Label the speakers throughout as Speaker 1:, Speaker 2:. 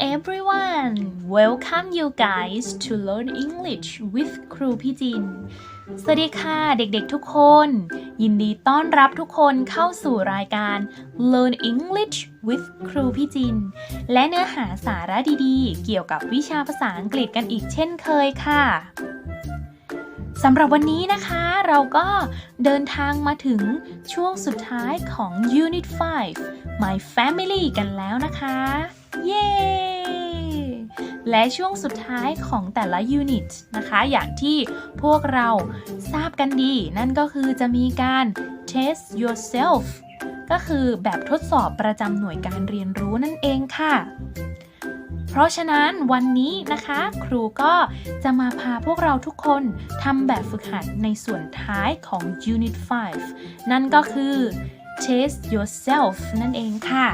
Speaker 1: everyone welcome you guys to learn English with ครูพี่จิน สวัสดีค่ะเด็กๆทุกคน ยินดีต้อนรับทุกคนเข้าสู่รายการ Learn English with ครูพี่จิน และเนื้อหาสาระดีๆ เกี่ยวกับวิชาภาษาอังกฤษกันอีกเช่นเคยค่ะ สำหรับวันนี้นะคะเราก็เดินทางมาถึงช่วงสุดท้ายของ Unit 5 My Family กันแล้วนะคะ เย้ และช่วงสุดท้ายของแต่ละ Unit นะคะ อย่างที่พวกเราทราบกันดี นั่นก็คือจะมีการ test yourself ก็คือแบบทดสอบประจำหน่วยการเรียนรู้นั่นเองค่ะ เพราะฉะนั้นวันนี้นะคะ ครูก็จะมาพาพวกเราทุกคนทำแบบฝึกหัดในส่วนท้ายของ Unit 5 นั่นก็คือ test yourself นั่นเองค่ะ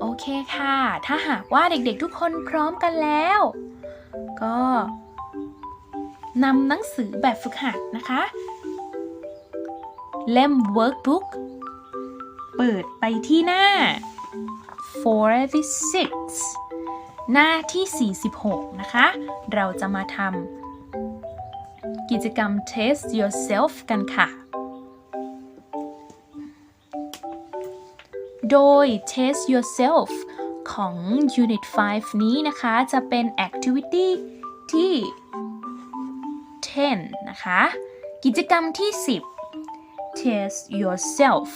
Speaker 1: โอเคค่ะ ถ้าหากว่าเด็กๆทุกคนพร้อมกันแล้ว ก็นำหนังสือแบบฝึกหัดนะคะ เล่ม workbook เปิดไปที่หน้า 46 หน้าที่ 46 นะคะ เราจะมาทำกิจกรรม test yourself กันค่ะ โดย test yourself ของ unit 5 นี้นะคะ จะเป็น activity ที่ 10 นะคะ กิจกรรมที่ 10 test yourself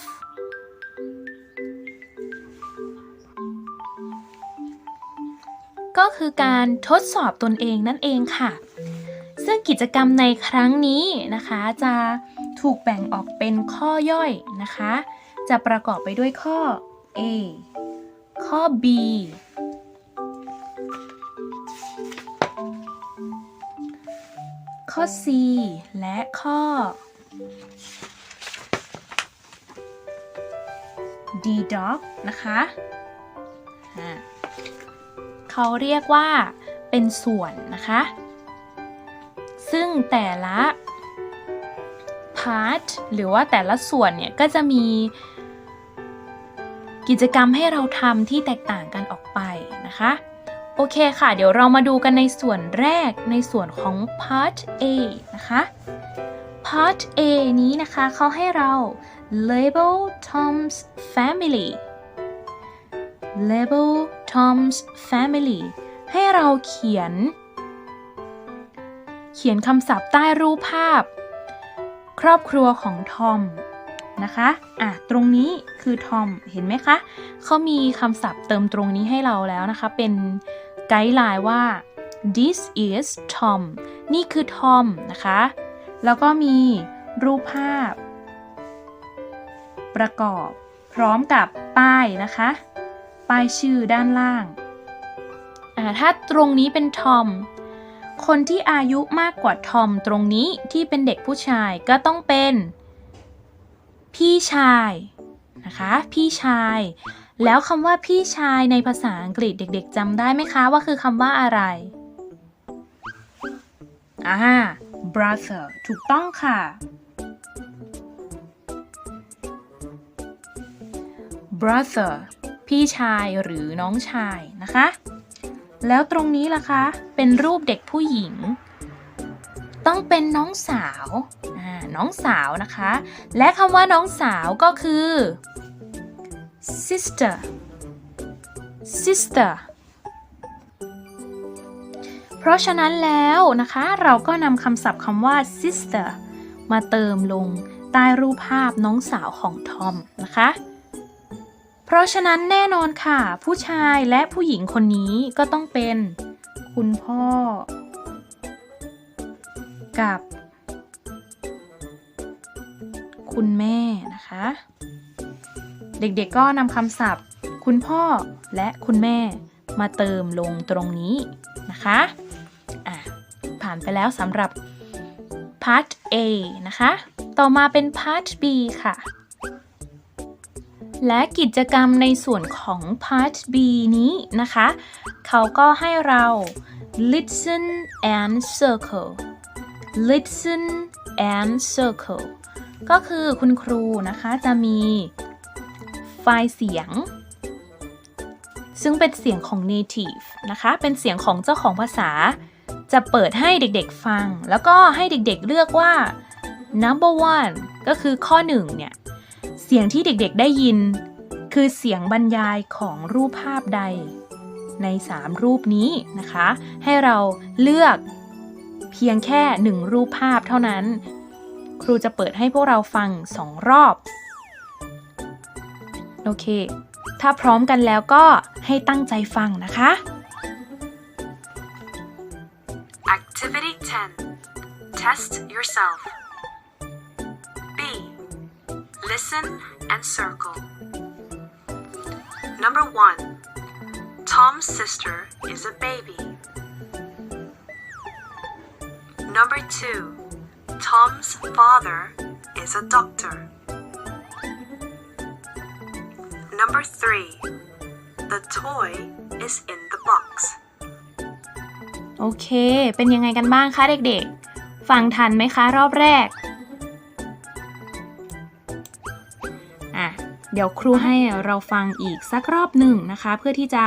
Speaker 1: ก็คือการทดสอบตนเองนั่นเองค่ะ ซึ่งกิจกรรมในครั้งนี้นะคะ จะถูกแบ่งออกเป็นข้อย่อยนะคะ จะประกอบไปด้วยข้อ A ข้อ B ข้อ C และข้อ D dog นะคะ เขาเรียกว่าเป็นส่วนนะคะ ซึ่งแต่ละ part หรือว่าแต่ละส่วนเนี่ยก็จะมีกิจกรรมให้เราทำที่แตกต่างกันออกไปนะคะ โอเคค่ะ เดี๋ยวเรามาดูกันในส่วนแรกในส่วนของ part A นะคะ part A นี้นะคะเขาให้เรา label Tom's family label Tom's family ให้เราเขียน เขียนคำศัพท์ใต้รูปภาพ ครอบครัวของทอมนะคะ อะ ตรงนี้คือทอม เห็นไหมคะ เขามีคำศัพท์เติมตรงนี้ให้เราแล้วนะคะ เป็นไกด์ไลน์ว่า this is Tom นี่คือทอมนะคะ แล้วก็มีรูปภาพ ประกอบพร้อมกับป้ายนะคะ ป้ายชื่อด้านล่างอ่าถ้าตรงนี้เป็นทอม คนที่อายุมากกว่าทอมตรงนี้ที่เป็นเด็กผู้ชายก็ต้องเป็น พี่ชายนะคะ พี่ชาย แล้วคำว่าพี่ชายในภาษาอังกฤษเด็กๆจำได้ไหมคะว่าคือคำว่าอะไรอ่า brother ถูกต้องค่ะ brother พี่ชายหรือน้องชายนะคะ แล้วตรงนี้ล่ะคะ เป็นรูปเด็กผู้หญิง ต้องเป็นน้องสาวน้องสาวนะคะ และคำว่าน้องสาวก็คือ sister sister เพราะฉะนั้นแล้วนะคะ เราก็นำคำศัพท์คำว่า sister มาเติมลงใต้รูปภาพน้องสาวของทอมนะคะ เพราะฉะนั้นแน่นอนค่ะ ผู้ชายและผู้หญิงคนนี้ก็ต้องเป็น คุณพ่อ กับ คุณแม่นะคะ เด็กๆก็นำคำศัพท์ คุณพ่อและคุณแม่มาเติมลงตรงนี้นะคะอะผ่านไปแล้วสำหรับ part A นะคะ ต่อมาเป็น part B ค่ะ และกิจกรรมในส่วนของ part B นี้นะคะ เขาก็ให้เรา listen and circle listen and circle ก็คือคุณครูนะคะจะมีไฟล์เสียง ซึ่งเป็นเสียงของ native นะคะ เป็นเสียงของเจ้าของภาษา จะเปิดให้เด็กๆฟัง แล้วก็ให้เด็กๆเลือกว่า number one ก็คือข้อหนึ่งเนี่ย เสียงที่เด็กๆได้ยิน คือเสียงบรรยายของรูปภาพใด ใน 3 รูปนี้นะคะ ให้เราเลือกเพียงแค่หนึ่งรูปภาพเท่านั้น ครูจะเปิดให้พวกเราฟังสองรอบ โอเค ถ้าพร้อมกันแล้วก็ให้ตั้งใจฟังนะคะ
Speaker 2: Activity 10 Test yourself. B. Listen and circle. Number 1. Tom's sister is a baby. Number 2. Tom's father is a doctor. Number 3. The toy is in the box.
Speaker 1: โอเค เป็นยังไงกันบ้างคะเด็กๆ ฟังทันไหมคะรอบแรก เดี๋ยวครูให้เราฟังอีกสักรอบหนึ่งนะคะ เพื่อที่จะ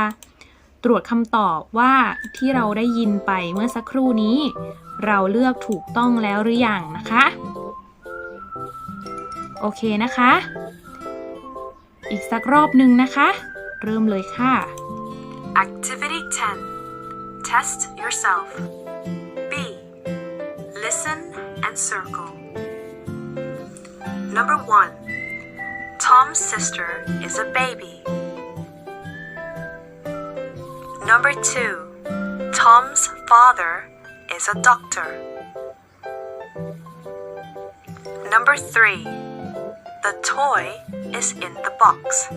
Speaker 1: ตรวจคำตอบว่าที่เราได้ยินไปเมื่อสักครู่นี้ เราเลือกถูกต้องแล้วหรือยังนะคะ โอเคนะคะ อีกสักรอบหนึ่งนะคะ เริ่มเลยค่ะ
Speaker 2: Activity 10. Test yourself. B. Listen and circle. Number 1. Tom's sister is a baby. Number 2. Tom's father is a doctor. Number 3. The toy is in the box.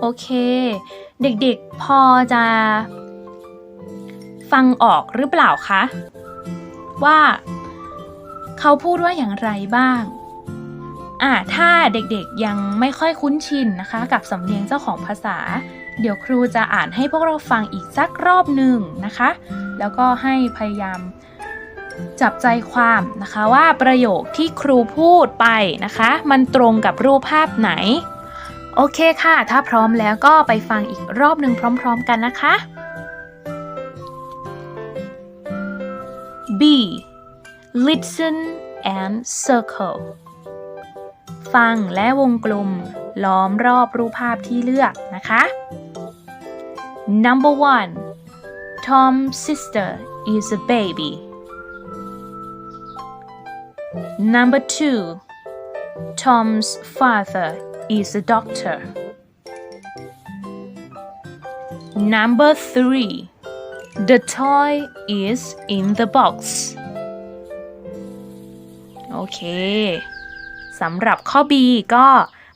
Speaker 1: โอเค เด็กๆ พอจะฟังออกหรือเปล่าคะ ว่าเขาพูดว่าอย่างไรบ้าง อ่าถ้าเด็กๆยังไม่ค่อยคุ้นชินนะคะ กับสำเนียงเจ้าของภาษา เดี๋ยวครูจะอ่านให้พวกเราฟังอีกสักรอบหนึ่งนะคะ แล้วก็ให้พยายามจับใจความนะคะว่าประโยคที่ครูพูดไปนะคะ มันตรงกับรูปภาพไหน โอเคค่ะ ถ้าพร้อมแล้วก็ไปฟังอีกรอบหนึ่งพร้อม ๆ กันนะคะ B listen and circle ฟังและวงกลม ล้อมรอบรูปภาพที่เลือกนะคะ Number one Tom's sister is a baby Number two Tom's father is a doctor. Number three. The toy is in the box. โอเค สำหรับข้อ B ก็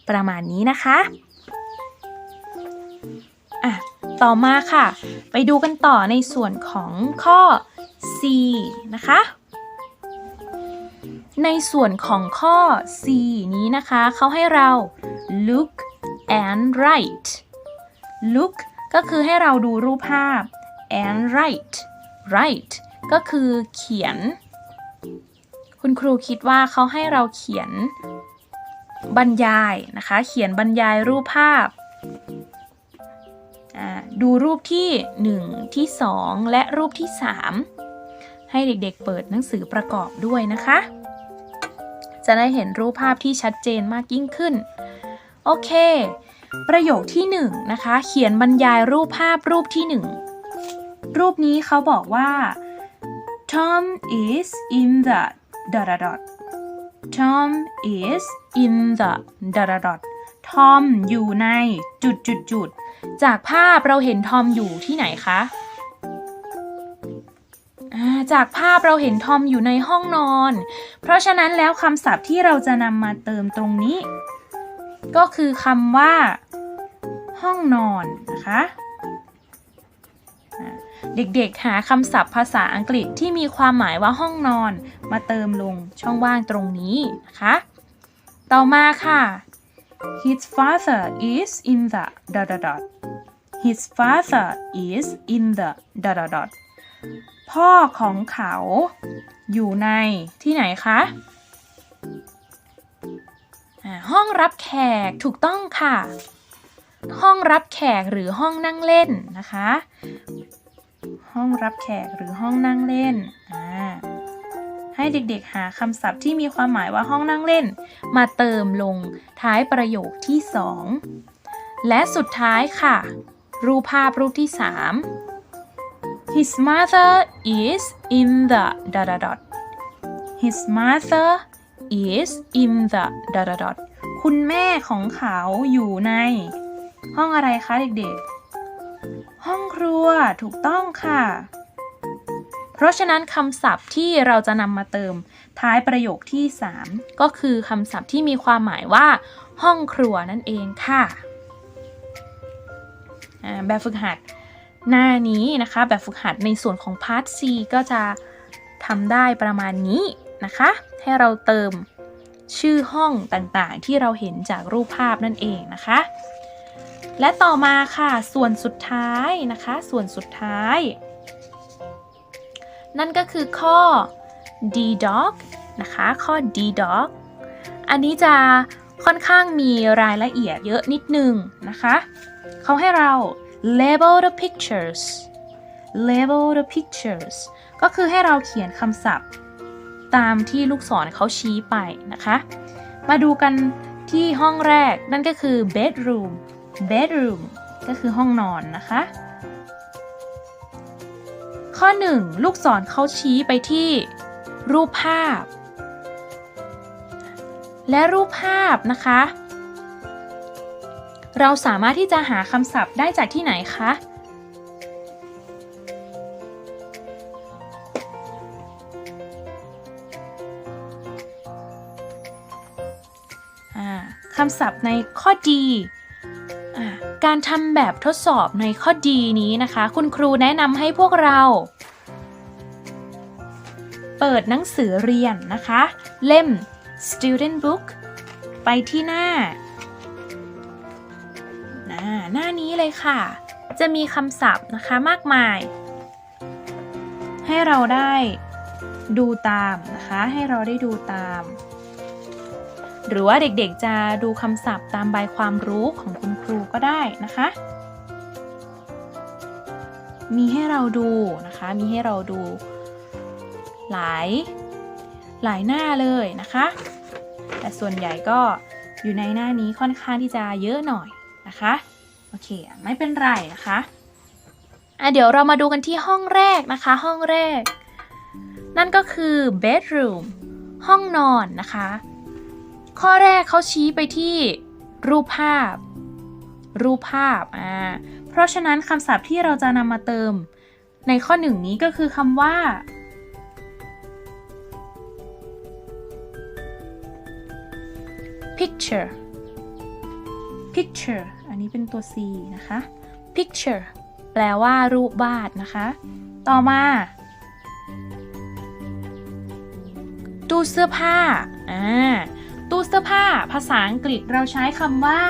Speaker 1: ประมาณนี้นะคะอะต่อมาค่ะ ไปดูกันต่อในส่วนของข้อ C นะคะ ในส่วนของข้อ C นี้นะคะ เขาให้เรา look and write look ก็คือให้เราดูรูปภาพ and write write ก็คือเขียน คุณครูคิดว่าเขาให้เราเขียนบรรยายนะคะ เขียนบรรยายรูปภาพ ดูรูปที่ 1 ที่ 2 และรูปที่ 3 ให้เด็กๆเปิดหนังสือประกอบด้วยนะคะ จะได้เห็นรูปภาพที่ชัดเจนมากยิ่งขึ้น โอเค ประโยคที่1นงนะคะ เขียนบรรยายรูปภาพรูปที่ 1 รูปนี้เขาบอกว่า Tom is in the dot dot dot Tom is in the dot dot dot Tom อยู่ในจุดจุดจุดจากภาพเราเห็นทอมอยู่ที่ไหนคะจากภาพเราเห็นทอมอยู่ในห้องนอน เพราะฉะนั้นแล้วคำศัพท์ที่เราจะนำมาเติมตรงนี้ ก็คือคำว่า ห้องนอนนะคะ เด็กๆ หาคำศัพท์ภาษาอังกฤษที่มีความหมายว่าห้องนอน มาเติมลงช่องว่างตรงนี้นะคะ ต่อมาค่ะ His father is in the dot dot dot His father is in the dot dot dot พ่อของเขาอยู่ในที่ไหนคะห้องรับแขกถูกต้องค่ะ ห้องรับแขกหรือห้องนั่งเล่นนะคะ ห้องรับแขกหรือห้องนั่งเล่นอ่าให้เด็กๆ หาคำศัพท์ที่มีความหมายว่าห้องนั่งเล่น มาเติมลงท้ายประโยคที่ 2 และสุดท้ายค่ะ รูปภาพรูปที่ 3 His mother is in the dot dot dot His mother is in the dot dot dot คุณแม่ของเขาอยู่ใน ห้องอะไรคะเด็กๆ ห้องครัวถูกต้องค่ะ เพราะฉะนั้นคำศัพท์ที่เราจะนำมาเติมท้ายประโยคที่ 3 ก็คือคำศัพท์ที่มีความหมายว่า ห้องครัวนั่นเองค่ะแบบฝึกหัดหน้านี้นะคะ แบบฝึกหัดในส่วนของพาร์ท C ก็จะทำได้ประมาณนี้นะคะ ให้เราเติมชื่อห้องต่างๆ ที่เราเห็นจากรูปภาพนั่นเองนะคะ และต่อมาค่ะส่วนสุดท้ายนะคะ ส่วนสุดท้าย นั่นก็คือข้อ d dog นะคะข้อ d dog อันนี้จะค่อนข้างมีรายละเอียดเยอะนิดนึงนะคะเขาให้เรา label the pictures label the pictures ก็คือให้เราเขียนคำศัพท์ ตามที่ลูกศรเขาชี้ไปนะคะ มาดูกันที่ห้องแรกนั่นก็คือ bedroom bedroom ก็คือห้องนอนนะคะ ข้อ 1 ลูกศรเขาชี้ไปที่รูปภาพ และรูปภาพนะคะ เราสามารถที่จะหาคำศัพท์ได้จากที่ไหนคะคำศัพท์ในข้อดี การทำแบบทดสอบในข้อดีนี้นะคะ คุณครูแนะนำให้พวกเรา เปิดหนังสือเรียนนะคะ เล่ม student book ไปที่หน้าอ่าหน้านี้เลยค่ะ จะมีคำศัพท์นะคะมากมาย ให้เราได้ดูตามนะคะ ให้เราได้ดูตาม หรือว่าเด็กๆจะดูคำศัพท์ตามใบความรู้ของคุณครูก็ได้นะคะ มีให้เราดูนะคะ มีให้เราดู หลาย หลายหน้าเลยนะคะ แต่ส่วนใหญ่ก็อยู่ในหน้านี้ค่อนข้างที่จะเยอะหน่อยนะคะ โอเค ไม่เป็นไรนะคะอะเดี๋ยวเรามาดูกันที่ห้องแรกนะคะ ห้องแรก นั่นก็คือ bedroom ห้องนอนนะคะ ข้อแรกเขาชี้ไปที่รูปภาพ รูปภาพอ่าเพราะฉะนั้นคำศัพท์ที่เราจะนำมาเติม ในข้อหนึ่งนี้ก็คือคำว่า picture picture อันนี้เป็นตัว C นะคะ picture แปลว่ารูปวาดนะคะ ต่อมาตู้เสื้อผ้า อ่า ตู้เสื้อผ้า ภาษาอังกฤษเราใช้คำว่า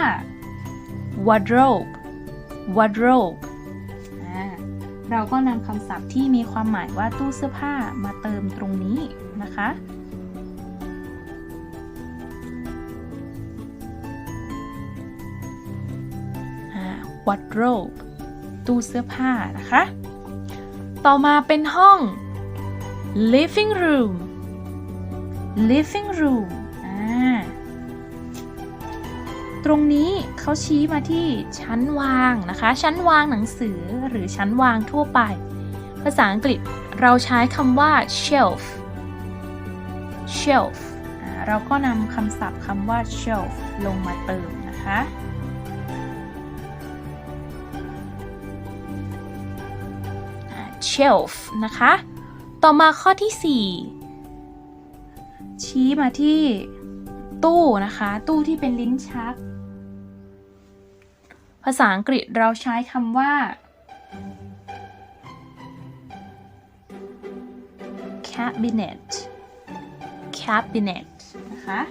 Speaker 1: wardrobe wardrobe เราก็นำคำศัพท์ที่มีความหมายว่าตู้เสื้อผ้ามาเติมตรงนี้นะคะ wardrobe ตู้เสื้อผ้านะคะ ต่อมาเป็นห้อง living room living room ตรงนี้เขาชี้มาที่ชั้นวางนะคะ ชั้นวางหนังสือหรือชั้นวางทั่วไป ภาษาอังกฤษเราใช้คำว่า shelf shelf เราก็นำคำศัพท์คำว่า shelf ลงมาเติมนะคะ shelf นะคะ ต่อมาข้อที่ 4 ชี้มาที่ตู้นะคะ ตู้ที่เป็นลิ้นชัก ภาษาอังกฤษเราใช้คำว่า cabinet cabinet นะคะ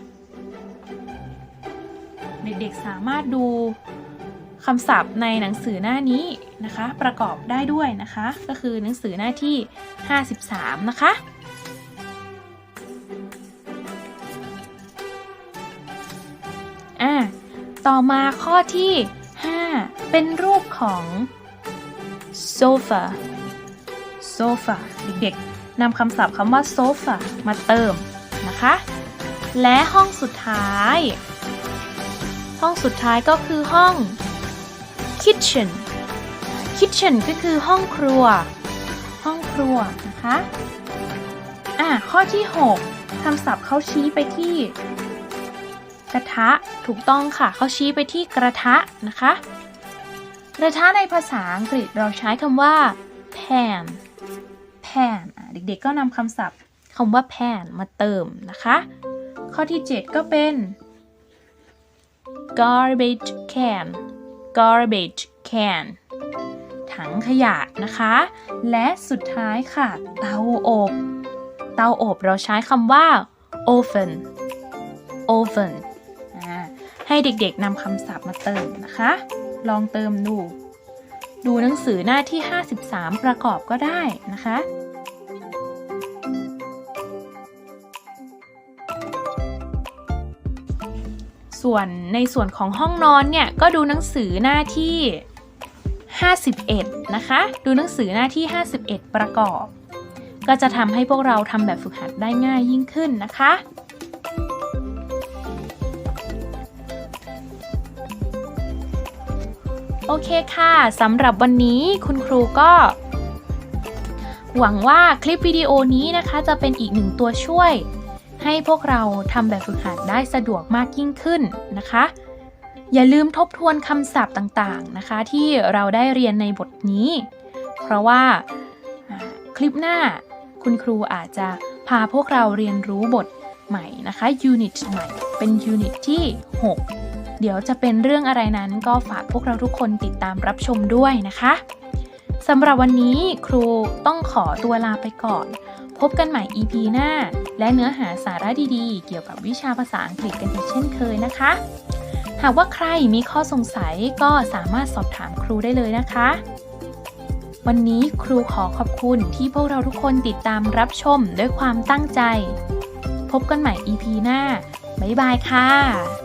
Speaker 1: เด็กๆสามารถดูคำศัพท์ในหนังสือหน้านี้นะคะ ประกอบได้ด้วยนะคะ ก็คือหนังสือหน้าที่ 53 นะคะตต่อมาข้อที่ เป็นรูปของ sofa sofa เด็กๆนำคำศัพท์คำว่า sofa มาเติมนะคะ และห้องสุดท้าย ห้องสุดท้ายก็คือห้อง kitchen kitchen ก็คือห้องครัว ห้องครัวนะคะอะข้อที่ 6คำศัพท์เขาชี้ไปที่กระทะถูกต้องค่ะเขาชี้ไปที่กระทะนะคะ กระทะในภาษาอังกฤษเราใช้คำว่า pan pan เด็กๆก็นำคำศัพท์คำว่า pan มาเติมนะคะ ข้อที่ 7 ก็เป็น garbage can garbage can ถังขยะนะคะ และสุดท้ายค่ะ เตาอบ เตาอบเราใช้คำว่า oven oven ให้เด็กๆนำคำศัพท์มาเติมนะคะ ลองเติมดู ดูหนังสือหน้าที่ 53 ประกอบก็ได้นะคะส่วนในส่วนของห้องนอนเนี่ยก็ดูหนังสือหน้าที่ 51 นะคะ ดูหนังสือหน้าที่ 51 ประกอบ ก็จะทำให้พวกเราทำแบบฝึกหัดได้ง่ายยิ่งขึ้นนะคะ โอเคค่ะสำหรับวันนี้คุณครูก็หวังว่าคลิปวิดีโอนี้นะคะจะเป็นอีกหนึ่งตัวช่วย ให้พวกเราทำแบบฝึกหัดได้สะดวกมากยิ่งขึ้นนะคะ อย่าลืมทบทวนคำศัพท์ต่างๆนะคะ ที่เราได้เรียนในบทนี้ เพราะว่าคลิปหน้าคุณครูอาจจะพาพวกเราเรียนรู้บทใหม่นะคะยูนิตใหม่เป็นยูนิตที่ 6 เดี๋ยวจะเป็นเรื่องอะไรนั้นก็ฝากพวกเราทุกคนติดตามรับชมด้วยนะคะสำหรับวันนี้ครูต้องขอตัวลาไปก่อน พบกันใหม่ EP หน้า และเนื้อหาสาระดีๆ เกี่ยวกับวิชาภาษาอังกฤษกันอีกเช่นเคยนะคะ หากว่าใครมีข้อสงสัยก็สามารถสอบถามครูได้เลยนะคะ วันนี้ครูขอขอบคุณที่พวกเราทุกคนติดตามรับชมด้วยความตั้งใจ พบกันใหม่ EP หน้า บ๊ายบายค่ะ